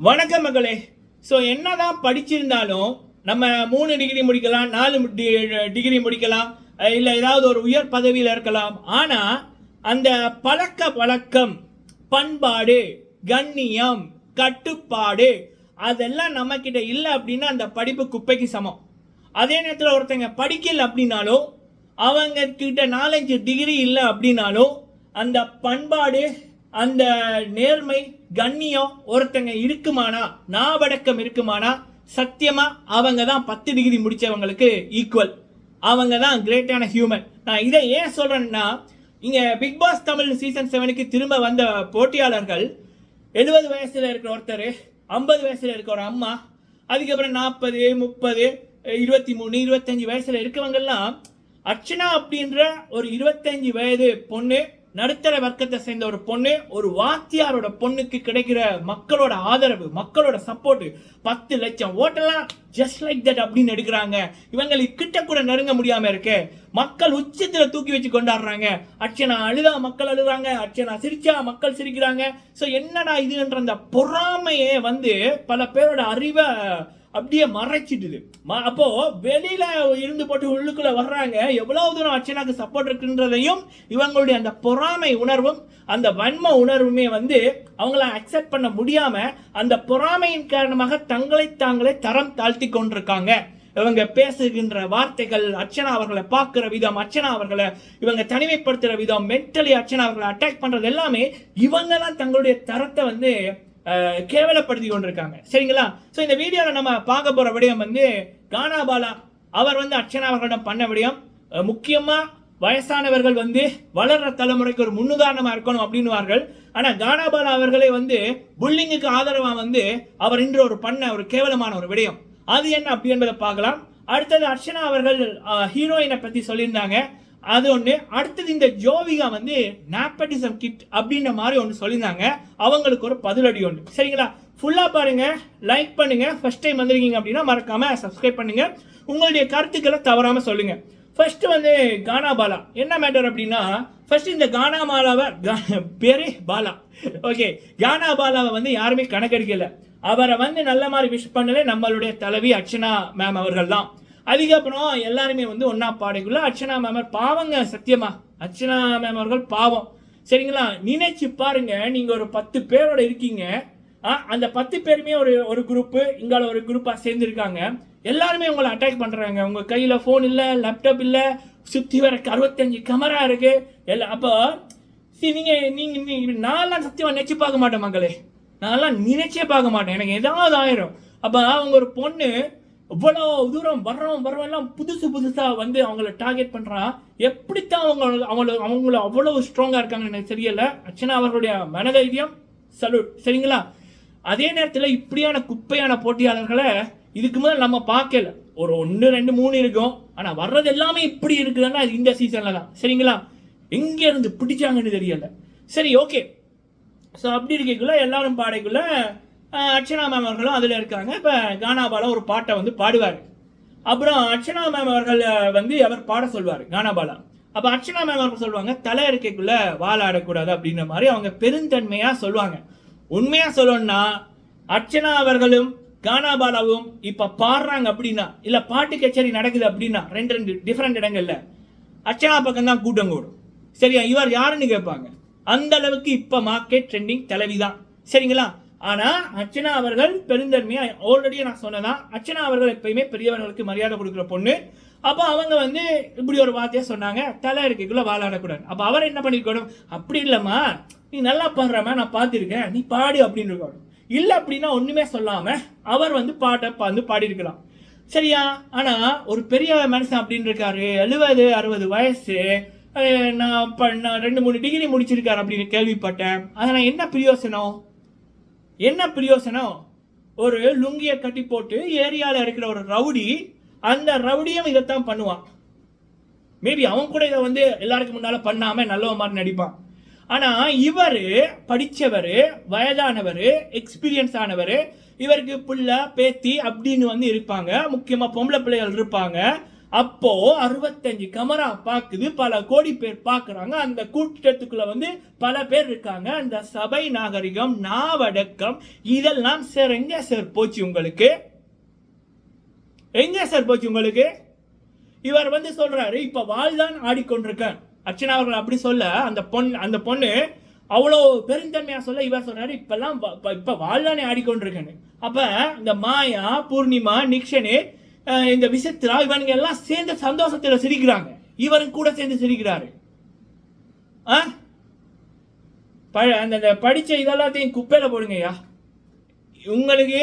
வணக்கம் மகளே ஸோ என்னதான் படிச்சிருந்தாலும் நம்ம மூணு டிகிரி முடிக்கலாம் நாலு டி- டிகிரி முடிக்கலாம் இல்லை ஏதாவது ஒரு உயர் பதவியில் இருக்கலாம். ஆனால் அந்த பழக்க வழக்கம் பண்பாடு கண்ணியம் கட்டுப்பாடு அதெல்லாம் நம்மக்கிட்ட இல்லை அப்படின்னா அந்த படிப்பு குப்பைக்கு சமம். அதே நேரத்தில் ஒருத்தங்க படிக்கல அப்படின்னாலும் அவங்க கிட்ட நாலஞ்சு டிகிரி இல்லை அப்படின்னாலும் அந்த பண்பாடு அந்த நேர்மை கண்ணியம் ஒருத்தங்க இருக்குமானா நாவடக்கம் இருக்குமானா சத்தியமா அவங்க தான் பத்து டிகிரி முடிச்சவங்களுக்கு ஈக்குவல் அவங்க தான் கிரேட்டான ஹியூமன் நான் இதை ஏன் சொல்றேன்னா இங்க பிக் பாஸ் தமிழ் சீசன் செவனுக்கு திரும்ப வந்த போட்டியாளர்கள் எழுபது வயசுல இருக்கிற ஒருத்தர் ஐம்பது வயசுல இருக்கிற ஒரு அம்மா அதுக்கப்புறம் நாற்பது முப்பது இருபத்தி மூணு இருபத்தஞ்சு வயசுல இருக்கவங்கெல்லாம் அர்ச்சனா அப்படின்ற ஒரு இருபத்தஞ்சு வயது பொண்ணு நடுத்தர வர்க்கத்தை சேர்ந்த ஒரு பொண்ணு ஒரு வாத்தியாரோட பொண்ணுக்கு கிடைக்கிற மக்களோட ஆதரவு மக்களோட சப்போர்ட் பத்து லட்சம். ஓட்டெல்லாம் ஜஸ்ட் லைக் தட் அப்படின்னு எடுக்கிறாங்க. இவங்களுக்கு கிட்ட கூட நெருங்க முடியாம இருக்கு. மக்கள் உச்சத்துல தூக்கி வச்சு கொண்டாடுறாங்க. அர்ச்சனா அழுதா மக்கள் அழுறாங்க அர்ச்சனா சிரிச்சா மக்கள் சிரிக்கிறாங்க. ஸோ என்னடா இதுன்ற அந்த பொறாமையே வந்து பல பேரோட அறிவை அப்படியே மறைச்சிட்டுது ம- அப்போ வெளியில இருந்து போட்டு உள்ளுக்குள்ள வர்றாங்க. எவ்வளவு தூரம் அர்ச்சனாக்கு சப்போர்ட் இருக்குன்றதையும் இவங்களுடைய அந்த பொறாமை உணர்வும் அந்த வன்ம உணர்வுமே வந்து அவங்கள அக்செப்ட் பண்ண முடியாம அந்த பொறாமையின் காரணமாக தங்களை தாங்களே தரம் தாழ்த்தி கொண்டிருக்காங்க. இவங்க பேசுகின்ற வார்த்தைகள் அர்ச்சனா அவர்களை பார்க்குற விதம் அர்ச்சனா அவர்களை இவங்க தனிமைப்படுத்துகிற விதம் மென்டலி அர்ச்சனா அவர்களை அட்டாக் பண்ணுறது எல்லாமே இவங்க தான் தங்களுடைய தரத்தை வந்து கேவலப்படுத்தி கொண்டிருக்காங்க. சரிங்களா? ஸோ இந்த வீடியோவில் நம்ம பார்க்க போகிற விடயம் வந்து கானா பாலா அவர் வந்து அர்ச்சனா அவர்களிடம் பண்ண விடயம். முக்கியமாக வயசானவர்கள் வந்து வளர்ற தலைமுறைக்கு ஒரு முன்னுதாரணமாக இருக்கணும் அப்படின்வார்கள் ஆனால் கானாபாலா அவர்களே வந்து புல்லிங்குக்கு ஆதரவாக வந்து அவர் இன்று ஒரு பண்ண ஒரு கேவலமான ஒரு விடயம். அது என்ன அப்படி என்பதை பார்க்கலாம். அடுத்தது அர்ச்சனா அவர்கள் ஹீரோயினை பற்றி சொல்லியிருந்தாங்க. அது ஒன்று அடுத்தது இந்த ஜோவிகா வந்து நாப்பட்டிசம் கிட் அப்படின்ற மாதிரி ஒன்று சொல்லியிருந்தாங்க. அவங்களுக்கு ஒரு பதிலடி ஒன்று சரிங்களா? ஃபுல்லாக பாருங்கள் லைக் பண்ணுங்கள் ஃபஸ்ட் டைம் வந்திருக்கீங்க அப்படின்னா மறக்காமல் சப்ஸ்கிரைப் பண்ணுங்கள் உங்களுடைய கருத்துக்களை தவறாமல் சொல்லுங்கள் ஃபர்ஸ்ட் வந்து கானா பாலா என்ன மேட்டர் அப்படின்னா ஃபர்ஸ்ட் இந்த கானா மாலாவை கா- பேரே பாலா. ஓகே கானா பாலாவை வந்து யாருமே கணக்கெடுக்கல. அவரை வந்து நல்ல மாதிரி விஷ் பண்ணலே நம்மளுடைய தலைவி அர்ச்சனா மேம் அவர்கள் தான் அதுக்கப்புறம் எல்லாருமே வந்து ஒன்றா பாடைக்குள்ள அர்ச்சனா மேமர் பாவங்க சத்தியமா. அர்ச்சனா மேம் அவர்கள் பாவம். சரிங்களா? நினைச்சு பாருங்க நீங்க ஒரு பத்து பேரோட இருக்கீங்க. ஆ, அந்த பத்து பேருமே ஒரு ஒரு குரூப்பு இங்கால ஒரு குரூப்பா சேர்ந்துருக்காங்க. எல்லாருமே உங்களை அட்டாக் பண்றாங்க. உங்க கையில ஃபோன் இல்ல லேப்டாப் இல்ல சுத்தி வர அறுபத்தஞ்சு கேமரா இருக்கு. எல்லாம் அப்போ சரி நீங்கள் நீங்க நீங்க நான்லாம் சத்தியமா நினைச்சு பார்க்க மாட்டேன் மக்களே. நான்லாம் நினைச்சே பார்க்க மாட்டேன். எனக்கு ஏதாவது ஆயிரும். அப்ப அவங்க ஒரு பொண்ணு இவ்வளோ தூரம் வர்றோம் வர்றோம் எல்லாம் புதுசு புதுசாக வந்து அவங்கள டார்கெட் பண்ணுறான் எப்படித்தான் அவங்க அவங்கள அவங்கள அவ்வளோ ஸ்ட்ராங்காக இருக்காங்கன்னு எனக்கு தெரியல. அர்ச்சனா அவர்களுடைய மனதைரியம் சல்யூட் சரிங்களா? அதே நேரத்தில் இப்படியான குப்பையான போட்டியாளர்களை இதுக்கு முதல் நம்ம பார்க்கல. ஒரு ஒன்று ரெண்டு மூணு இருக்கும். ஆனால் வர்றது எல்லாமே இப்படி இருக்குதுன்னா அது இந்த சீசனில் தான். சரிங்களா? எங்கே இருந்து பிடிச்சாங்கன்னு தெரியல. சரி ஓகே ஸோ அப்படி இருக்கக்குள்ள எல்லாரும் பாடைக்குள்ள அர்ச்சனா மேம் அவர்களும் அதில் இருக்காங்க. இப்போ கானாபாலா ஒரு பாட்டை வந்து பாடுவார். அப்புறம் அர்ச்சனா மேம் அவர்கள் வந்து அவர் பாட சொல்வார் கானாபாலா. அப்போ அர்ச்சனா மேம் அவர்கள் சொல்லுவாங்க தலை இருக்கைக்குள்ளே வாழ ஆடக்கூடாது அப்படின்ற மாதிரி அவங்க பெருந்தன்மையாக சொல்லுவாங்க உண்மையாக சொல்லணும்னா அர்ச்சனா அவர்களும் கானாபாலாவும் இப்போ பாடுறாங்க அப்படின்னா இல்லை பாட்டு கச்சேரி நடக்குது அப்படின்னா ரெண்டு ரெண்டு டிஃப்ரெண்ட் இடங்கள்ல அர்ச்சனா பக்கம் தான் கூட்டம் கூடும். சரியா? இவர் யாருன்னு கேட்பாங்க. அந்த அளவுக்கு இப்போ மார்க்கெட் ட்ரெண்டிங் தலைவி தான் சரிங்களா? ஆனால் அர்ச்சனா அவர்கள் பெருந்தன்மையா ஆல்ரெடியே நான் சொன்னதான் அர்ச்சனா அவர்கள் எப்பயுமே பெரியவர்களுக்கு மரியாதை கொடுக்குற பொண்ணு. அப்போ அவங்க வந்து இப்படி ஒரு வார்த்தையை சொன்னாங்க தலை இருக்கைக்குள்ள வாழாடக்கூடாது. அப்போ அவர் என்ன பண்ணிருக்கணும்? அப்படி இல்லைம்மா நீ நல்லா பாடுறமா நான் பார்த்துருக்கேன் நீ பாடு அப்படின்னு இருக்கணும். இல்லை அப்படின்னா ஒன்றுமே சொல்லாமல் அவர் வந்து பாட்டை பா- வந்து பாடியிருக்கலாம். சரியா? ஆனால் ஒரு பெரிய மனுஷன் அப்படின்னு இருக்காரு எழுபது அறுபது வயசு நான் நான் ரெண்டு மூணு டிகிரி முடிச்சிருக்காரு அப்படின்னு கேள்விப்பட்டேன். அதனால் என்ன பிரயோசனம்? என்ன பிரயோசனம்? ஒரு லுங்கியை கட்டி போட்டு ஏரியாவில் இருக்கிற ஒரு ரவுடி அந்த ரவுடியும் இதைத்தான் பண்ணுவான். மேபி அவன் கூட இதை வந்து எல்லாருக்கும் முன்னால பண்ணாம நல்லவன் மாதிரி நடிப்பான். ஆனால் இவர் படித்தவர் வயதானவர் எக்ஸ்பீரியன்ஸ் ஆனவர் இவருக்கு புள்ள பேத்தி அப்படின்னு வந்து இருப்பாங்க. முக்கியமாக பொம்பளை பிள்ளைகள் இருப்பாங்க. அப்போ அறுபத்தஞ்சு கமரா பார்க்குது பல கோடி பேர் பார்க்குறாங்க. அந்த கூட்டத்துக்குள்ள வந்து பல பேர் இருக்காங்க. அந்த சபை நாகரிகம் நாவடக்கம் இதெல்லாம் சார் எங்க சார் போச்சு உங்களுக்கு? எங்க சார் போச்சு உங்களுக்கு? இவர் வந்து சொல்றாரு இப்ப வாழ்தான் ஆடிக்கொண்டிருக்கேன். அர்ச்சனா அவர்கள் அப்படி சொல்ல அந்த பொண்ணு அந்த பொண்ணு அவ்வளோ பெருந்தன்மையா சொல்ல இவர் சொல்றாரு இப்பெல்லாம் இப்போ இப்ப- வாழ்தானே ஆடிக்கொண்டிருக்கேன்னு. அப்ப இந்த மாயா பூர்ணிமா நிக்ஷனு இந்த விசித்ரா இவனுங்க எல்லாம் சேர்ந்து சந்தோஷத்துல சிரிக்கிறாங்க. இவரும் கூட சேர்ந்து சிரிக்கிறாரு. ஆ? ப அந்த படித்த படிச்ச இதெல்லாத்தையும் குப்பையில் போடுங்கய்யா. உங்களுக்கு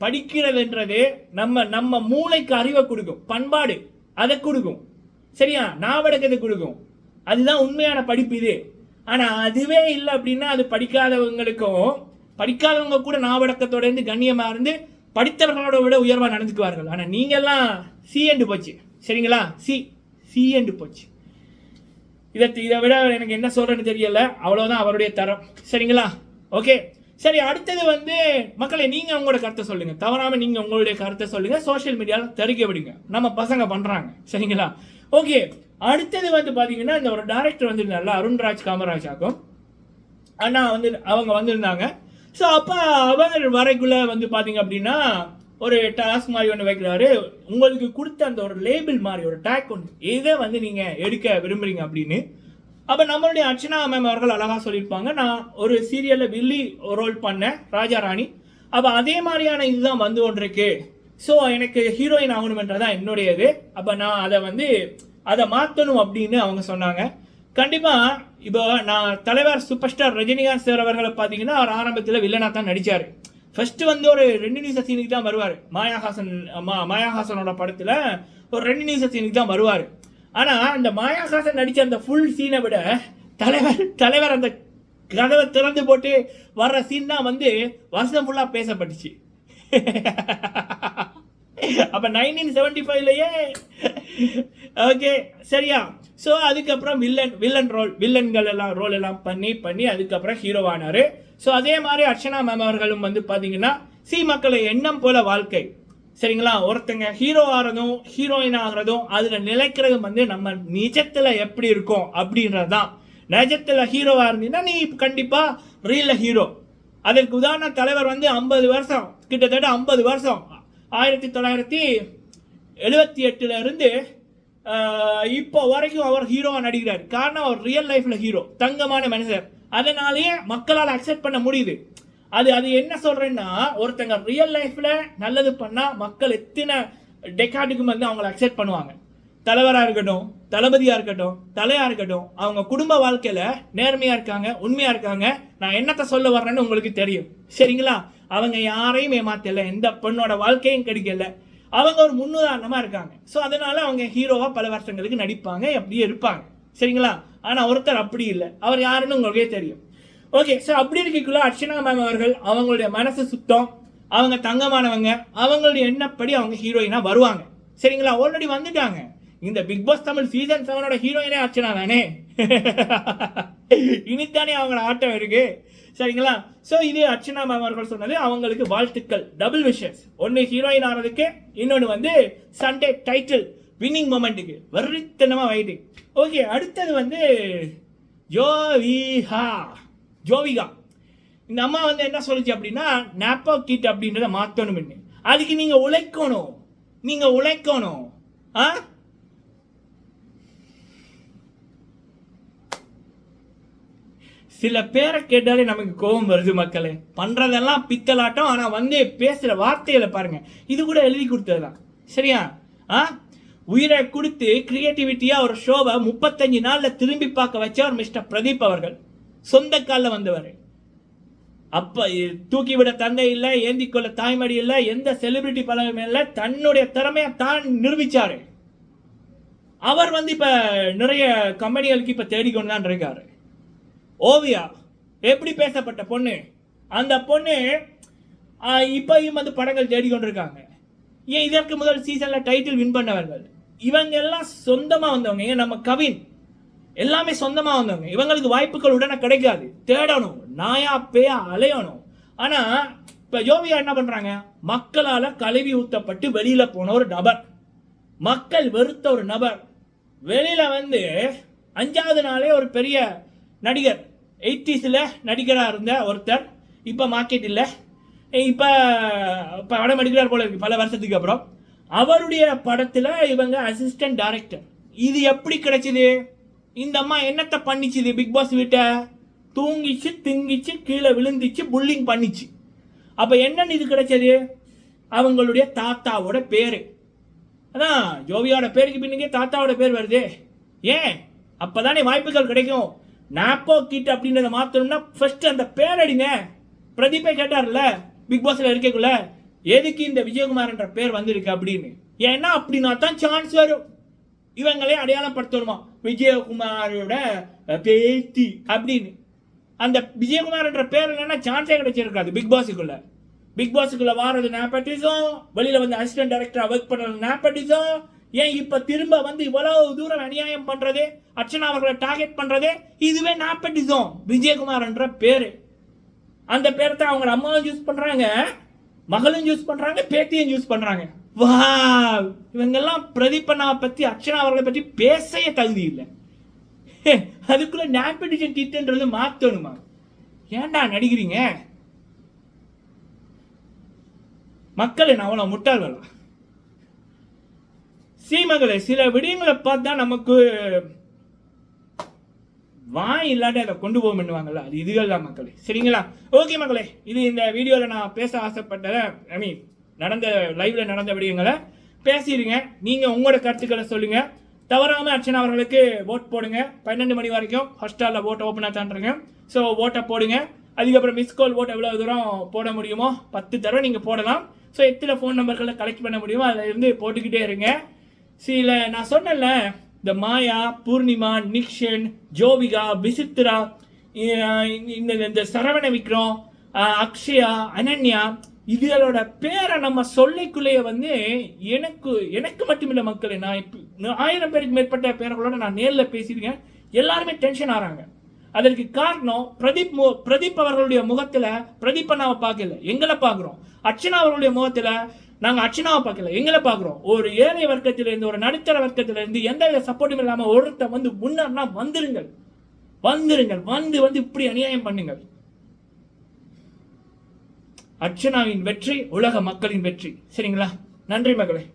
படிக்கிறதுன்றது நம்ம நம்ம மூளைக்கு அறிவை கொடுக்கும். பண்பாடு அதை கொடுக்கும். சரியா? நாவடக்கத்தை கொடுக்கும். அதுதான் உண்மையான படிப்பு இது. ஆனால் அதுவே இல்லை அப்படின்னா அது படிக்காதவங்களுக்கும் படிக்காதவங்க கூட நாவடக்கத்தோட இருந்து கண்ணியமாக இருந்து படித்தவர்களோட விட உயர்வாக நடந்துக்குவார்கள். ஆனால் நீங்கள்லாம் சி என்று போச்சு. சரிங்களா? சி சி என்று போச்சு. இதை இதை விட எனக்கு என்ன சொல்கிறேன்னு தெரியல. அவ்வளோதான் அவருடைய தரம். சரிங்களா? ஓகே சரி அடுத்தது வந்து மக்களை நீங்கள் உங்களோட கருத்தை சொல்லுங்கள் தவறாமல் நீங்கள் உங்களுடைய கருத்தை சொல்லுங்கள் சோஷியல் மீடியாவில் தெரிவிக்க விடுங்க. நம்ம பசங்க பண்ணுறாங்க சரிங்களா? ஓகே அடுத்தது வந்து பார்த்தீங்கன்னா இந்த ஒரு டைரக்டர் வந்திருந்தார்ல அருண்ராஜ் காமராஜாக்கும். ஆனால் அண்ணா வந்து அவங்க வந்திருந்தாங்க. ஸோ அப்போ அவர் வரைக்குள்ளே வந்து பார்த்தீங்க அப்படின்னா ஒரு டாஸ்க் மாதிரி ஒன்று வைக்கிறாரு. உங்களுக்கு கொடுத்த அந்த ஒரு லேபிள் மாதிரி ஒரு டேக் ஒன்று இதை வந்து நீங்கள் எடுக்க விரும்புகிறீங்க அப்படின்னு. அப்போ நம்மளுடைய அர்ச்சனா மேம் அவர்கள் அழகாக சொல்லியிருப்பாங்க நான் ஒரு சீரியலில் வில்லி ரோல் பண்ணேன் ராஜா ராணி. அப்போ அதே மாதிரியான இதுதான் வந்து கொண்டிருக்கு. ஸோ எனக்கு ஹீரோயின் ஆகணுமென்றதான் என்னுடைய இது அப்போ நான் அதை வந்து அதை மாற்றணும் அப்படின்னு அவங்க சொன்னாங்க. கண்டிப்பா இப்போ நான் தலைவர் சூப்பர் ஸ்டார் ரஜினிகாந்த் சார் அவர்களை பார்த்தீங்கன்னா அவர் ஆரம்பத்தில் வில்லனா தான் நடிச்சாரு. ஃபர்ஸ்ட் வந்து ஒரு ரெண்டு நிமிஷ சீனுக்கு தான் வருவார். மாயாஹாசன் மா மாயாஹாசனோட படத்தில் ஒரு ரெண்டு நிமிஷ சீனுக்கு தான் வருவார். ஆனால் அந்த மாயாஹாசன் நடித்த அந்த ஃபுல் சீனை விட தலைவர் தலைவர் அந்த கதவை திறந்து போட்டு வர்ற சீன் தான் வந்து வருஷம் ஃபுல்லாக பேசப்பட்டுச்சு. அப்ப நைன்டீன் செவன்டி ஃபைவ்லயே ஓகே சரியா? ஸோ அதுக்கப்புறம் வில்லன் வில்லன் ரோல் வில்லன்கள் எல்லாம் ரோல் எல்லாம் பண்ணி பண்ணி அதுக்கப்புறம் ஹீரோவானாரு ஸோ அதே மாதிரி அர்ச்சனா மேம் அவர்களும் வந்து பார்த்தீங்கன்னா சி மக்களை எண்ணம் போல வாழ்க்கை. சரிங்களா? ஒருத்தங்க ஹீரோ ஆகிறதும் ஹீரோயின் ஆகிறதும் அதில் நிலைக்கிறது வந்து நம்ம நிஜத்தில் எப்படி இருக்கும் அப்படின்றதுதான். நிஜத்தில் ஹீரோவாக இருந்தீங்கன்னா நீ கண்டிப்பாக ரீலில் ஹீரோ அதற்கு உதாரண தலைவர் வந்து ஐம்பது வருஷம் கிட்டத்தட்ட ஐம்பது வருஷம். ஆயிரத்தி தொள்ளாயிரத்தி எழுபத்தி எட்டுல இருந்து இப்போ வரைக்கும் அவர் ஹீரோவாக நடிக்கிறார். காரணம் அவர் ரியல் லைஃப்பில் ஹீரோ தங்கமான மனுஷர் அதனாலேயே மக்களால் அக்செப்ட் பண்ண முடியுது. அது அது என்ன சொல்கிறேன்னா ஒருத்தங்க ரியல் லைஃப்பில் நல்லது பண்ணால் மக்கள் எத்தனை டெக்கார்டுக்கு வந்து அவங்கள அக்செப்ட் பண்ணுவாங்க. தலைவராக இருக்கட்டும் தளபதியாக இருக்கட்டும் தலையாக இருக்கட்டும் அவங்க குடும்ப வாழ்க்கையில் நேர்மையாக இருக்காங்க உண்மையாக இருக்காங்க. நான் என்னத்தை சொல்ல வர்றேன்னு உங்களுக்கு தெரியும். சரிங்களா? அவங்க யாரையும் ஏமாத்தல எந்த பெண்ணோட வாழ்க்கையும் கிடைக்கல. அவங்க ஒரு முன்னுதாரணமாக இருக்காங்க. ஸோ அதனால அவங்க ஹீரோவாக பல வருஷங்களுக்கு நடிப்பாங்க அப்படியே இருப்பாங்க. சரிங்களா? ஆனால் ஒருத்தர் அப்படி இல்லை. அவர் யாருன்னு உங்களுக்கே தெரியும். ஓகே ஸோ அப்படி இருக்கக்குள்ள அர்ச்சனா மேம் அவர்கள் அவங்களுடைய மனசு சுத்தம் அவங்க தங்கமானவங்க அவங்களுடைய எண்ணப்படி அவங்க ஹீரோயினாக வருவாங்க. சரிங்களா? ஆல்ரெடி வந்துட்டாங்க. இந்த பிக் பாஸ் தமிழ் சீசன் செவனோட ஹீரோயினே அர்ச்சனா தானே? இனித்தானே அவங்களோட ஆட்டம் இருக்குது சரிங்களா? ஸோ இது அர்ச்சனா மேம் அவர்கள் சொன்னது. அவங்களுக்கு வாழ்த்துக்கள். டபுள் விஷஸ் ஒன்று ஹீரோயின் ஆகிறதுக்கு இன்னொன்று வந்து சண்டே டைட்டில் வின்னிங் மொமெண்ட்டுக்கு வெறித்தனமாக வெயிட்டிங் ஓகே அடுத்தது வந்து ஜோவிஹா ஜோவிகா இந்த அம்மா வந்து என்ன சொல்லுச்சு அப்படின்னா நாப்போ கிட் அப்படின்றத மாற்றணும் அதுக்கு நீங்கள் உழைக்கணும். நீங்கள் உழைக்கணும். ஆ? சில பேரை கேட்டாலே நமக்கு கோபம் வருது மக்களே. பண்ணுறதெல்லாம் பித்தலாட்டம் ஆனால் வந்து பேசுகிற வார்த்தைகளை பாருங்கள் இது கூட எழுதி கொடுத்ததுதான். சரியா? ஆ? உயிரை கொடுத்து க்ரியேட்டிவிட்டியாக ஒரு ஷோவை முப்பத்தஞ்சு நாளில் திரும்பி பார்க்க வச்சவர் மிஸ்டர் பிரதீப் அவர்கள். சொந்த காலில் வந்தவர். அப்போ தூக்கிவிட தூக்கி விட தந்தை இல்லை ஏந்தி கொள்ள தாய்மடி இல்லை எந்த செலிபிரிட்டி பழகமே இல்லை தன்னுடைய திறமையை தான் நிரூபித்தார் அவர் வந்து இப்போ நிறைய கம்பெனிகளுக்கு இப்போ தேடிக்கொண்டு தான் இருக்காரு. ஓவியா எப்படி பேசப்பட்ட பொண்ணு? அந்த பொண்ணு இப்பையும் வந்து படங்கள் தேடிக்கொண்டிருக்காங்க. ஏன் இதற்கு முதல் சீசனில் டைட்டில் வின் பண்ணவர்கள்? இவங்க எல்லாம் சொந்தமாக வந்தவங்க. ஏன் நம்ம கவின் எல்லாமே சொந்தமாக வந்தவங்க. இவங்களுக்கு வாய்ப்புகள் உடனே கிடைக்காது. தேடணும். நாயா பேயா அலையணும். ஆனால் இப்போ யோவியா என்ன பண்ணுறாங்க மக்களால் கழுவி ஊற்றப்பட்டு வெளியில் போன ஒரு நபர். மக்கள் வெறுத்த ஒரு நபர். வெளியில் வந்து அஞ்சாவது நாளே ஒரு பெரிய நடிகர். எயிட்டிஸில் நடிகராக இருந்த ஒருத்தர். இப்போ மார்க்கெட் இல்லை. இப்போ இப்போ படம் எடுக்கிறார் போல இருக்கு பல வருஷத்துக்கு அப்புறம். அவருடைய படத்தில் இவங்க அசிஸ்டன்ட் டைரக்டர் இது எப்படி கிடைச்சிது? இந்த அம்மா என்னத்தை பண்ணிச்சுது? பிக் பாஸ் வீட்டை? தூங்கிச்சு திங்கிச்சு கீழே விழுந்துச்சு புல்லிங் பண்ணிச்சு. அப்போ என்னன்னு இது கிடைச்சது? அவங்களுடைய தாத்தாவோட பேர். அதான் ஜோவியோட பேருக்கு பின்னுக்கே தாத்தாவோட பேர் வருது. ஏன்? அப்பதானே வாய்ப்புகள் கிடைக்கும். நாப்போ கிட் அப்படின்றத மாத்தணும்னா ஃபர்ஸ்ட் அந்த பேர் அடிங்க கேட்டார்ல பிக் பாஸ்ல இருக்கக்குள்ள எதுக்கு இந்த விஜயகுமார்ன்ற பேர் வந்திருக்கு அப்படின்னு? ஏன்னா அப்படின்னா தான் சான்ஸ் வரும். இவங்களே அடையாளப்படுத்தணுமா? விஜயகுமாரோட பேத்தி அப்படின்னு. அந்த விஜயகுமார்ன்ற பேர் இல்லைன்னா சான்ஸே கிடைச்சிருக்காது பிக் பாஸுக்குள்ள பிக் பாஸுக்குள்ள வாரது நேப்பட்டிசம் வெளியில வந்து அசிஸ்டன்ட் டைரக்டரா ஒர்க் பண்ணுறது நேப்பட்டிசம் ஏன் இப்போ திரும்ப வந்து இவ்வளவு தூரம் அநியாயம் பண்ணுறதே அர்ச்சனா அவர்களை டார்கெட் பண்ணுறதே இதுவே நாப்பட்டிசம் விஜயகுமார்ன்ற பேர். அந்த பேரை தான் அவங்க அம்மாவும் யூஸ் பண்ணுறாங்க மகளும் யூஸ் பண்ணுறாங்க பேத்தியும் யூஸ் பண்ணுறாங்க வா இவங்கெல்லாம் பிரதீபனாவை பற்றி அர்ச்சனா அவர்களை பற்றி பேசவே தகுதி இல்லை. அதுக்குள்ள நேப்படிஷன் கிட்டுன்றது மாற்றணுமா ஏன்டா நடிக்கிறீங்க? மக்கள் என்ன அவ்வளோ முட்டாள்களா? சீமகளே சில விடயங்களை பார்த்தா நமக்கு வாய் இல்லாட்டி அதை கொண்டு போக பண்ணுவாங்கல்ல அது இதுகள் தான் மக்களே. சரிங்களா? ஓகே மக்களே இது இந்த வீடியோவில் நான் பேச ஆசைப்பட்டதை ஐ மீன் நடந்த லைவ்ல நடந்த விடயங்களை பேசிடுங்க. நீங்கள் உங்களோட கருத்துக்களை சொல்லுங்க. தவறாமல் அர்ச்சனா அவர்களுக்கு ஓட் போடுங்க. பன்னெண்டு மணி வரைக்கும் ஹாஸ்டலில் ஓட்டை ஓப்பனாக தாண்டுறங்க. ஸோ ஓட்டை போடுங்க. அதுக்கப்புறம் மிஸ் கால் ஓட் எவ்வளோ தூரம் போட முடியுமோ பத்து தடவை நீங்கள் போடலாம். ஸோ எத்தனை ஃபோன் நம்பர்களை கலெக்ட் பண்ண முடியுமோ அதில் இருந்து போட்டுக்கிட்டே இருங்க. சில நான் சொன்னேன்ல இந்த மாயா பூர்ணிமா நிக்ஷன் ஜோவிகா விசித்ரா இந்த இந்த சரவண விக்ரம் அக்ஷயா அனன்யா இதுகளோட பேரை நம்ம சொல்லிக்குள்ளேயே வந்து எனக்கு எனக்கு மட்டுமில்லை மக்களை நான் நான் ஆயிரம் பேருக்கு மேற்பட்ட பேர்களோட நான் நேரில் பேசியிருக்கேன். எல்லாருமே டென்ஷன் ஆகிறாங்க அதற்கு காரணம் பிரதீப் மு பிரதீப் அவர்களுடைய முகத்தில் பிரதீப் அண்ணாவை பார்க்கல. எங்களை பார்க்குறோம். அர்ச்சனா அவர்களுடைய முகத்தில் நாங்கள் அர்ச்சனாவை பார்க்கல. எங்களை பார்க்குறோம். ஒரு ஏழை வர்க்கத்திலேருந்து ஒரு நடுத்தர வர்க்கத்தில இருந்து எந்த வித சப்போர்ட்டும் இல்லாமல் ஒருத்தர் வந்து முன்னர்னா வந்துருங்கள். வந்துருங்கள். வந்து வந்து இப்படி அநியாயம் பண்ணுங்கள். அர்ச்சனாவின் வெற்றி உலக மக்களின் வெற்றி. சரிங்களா? நன்றி மகளே.